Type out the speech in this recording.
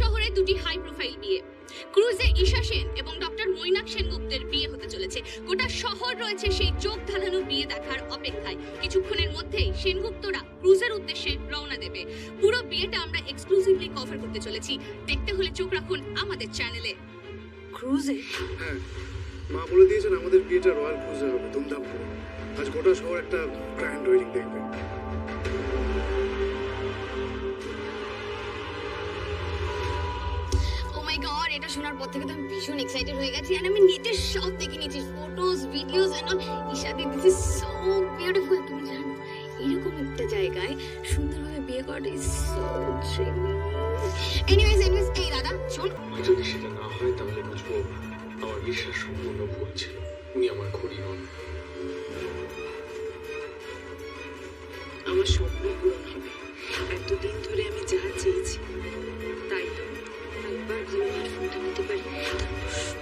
শহরে দুটি high profile বিয়ে। ক্রুজে ঈশা সেন এবং ডক্টর মৈনাক সেনগুপ্তের বিয়ে হতে চলেছে। গোটা শহর রয়েছে সেই চোখ ধাঁধানো বিয়ে দেখার অপেক্ষায়। কিছুক্ষণের মধ্যেই সেনগুপ্তরা ক্রুজের উদ্দেশ্যে রওনা দেবে। পুরো বিয়েটা আমরা এক্সক্লুসিভলি কভার করতে চলেছি। দেখতে হলে চোখ রাখুন আমাদের চ্যানেলে ক্রুজে? হ্যাঁ মা বলে দিয়েছেন আমাদের বিয়েটা রয়্যাল ক্রুজে হবে ধুমধাম করে। আজ গোটা শহর একটা গ্র্যান্ড ওয়েডিং দেখবে। শোনার পর থেকে তো আমি ভীষণ এক্সাইটেড হয়ে গেছি। আর আমি নিজে সব দেখে নিয়েছি ফটোস ভিডিওস এন্ড অল ঈশাদি দিস ইজ সো বিউটিফুল তুমি জানো এরকম একটা জায়গায় সুন্দরভাবে বিয়ে করাটা is so dreamy anyways anyways এই দাদা শোন। যদি সেটা না হয় তাহলে বুঝব আমার বিশ্বাস সম্পূর্ণ ভুল ছিল। উনি আমার নন আমার স্বপ্ন পূরণ হবে। Muito, muito, muito bem.